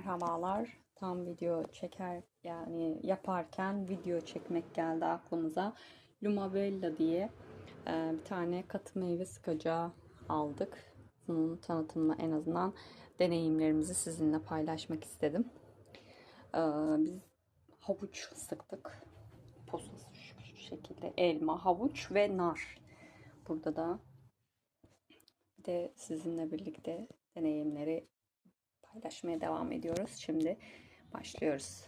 Merhabalar. Tam video çeker yani yaparken video çekmek geldi aklımıza. Lumabella diye e, bir tane katı meyve sıkacağı aldık. Bunun tanıtımını en azından deneyimlerimizi sizinle paylaşmak istedim. E, biz havuç sıktık. Posası şu şekilde elma, havuç ve nar. Burada da bir de sizinle birlikte deneyimleri paylaşmaya devam ediyoruz. Şimdi başlıyoruz.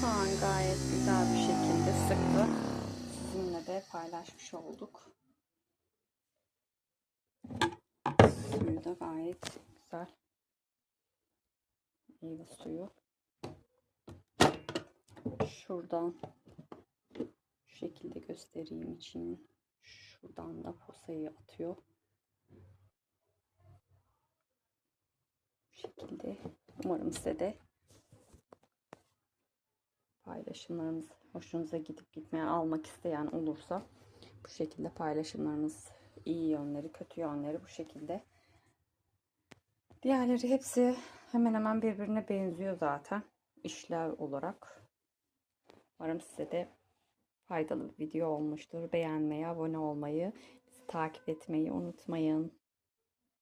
Şu an gayet güzel bir şekilde sıktı. Sizinle de paylaşmış olduk. Suyu da gayet güzel. Meyve suyu. Şuradan şu şekilde göstereyim için. Şuradan da posayı atıyor. Bu şekilde. Umarım size de paylaşımlarımız hoşunuza gidip gitmeyen almak isteyen olursa bu şekilde paylaşımlarımız iyi yönleri kötü yönleri bu şekilde. Diğerleri hepsi hemen hemen birbirine benziyor zaten işlev olarak. Umarım size de faydalı bir video olmuştur. Beğenmeyi abone olmayı takip etmeyi unutmayın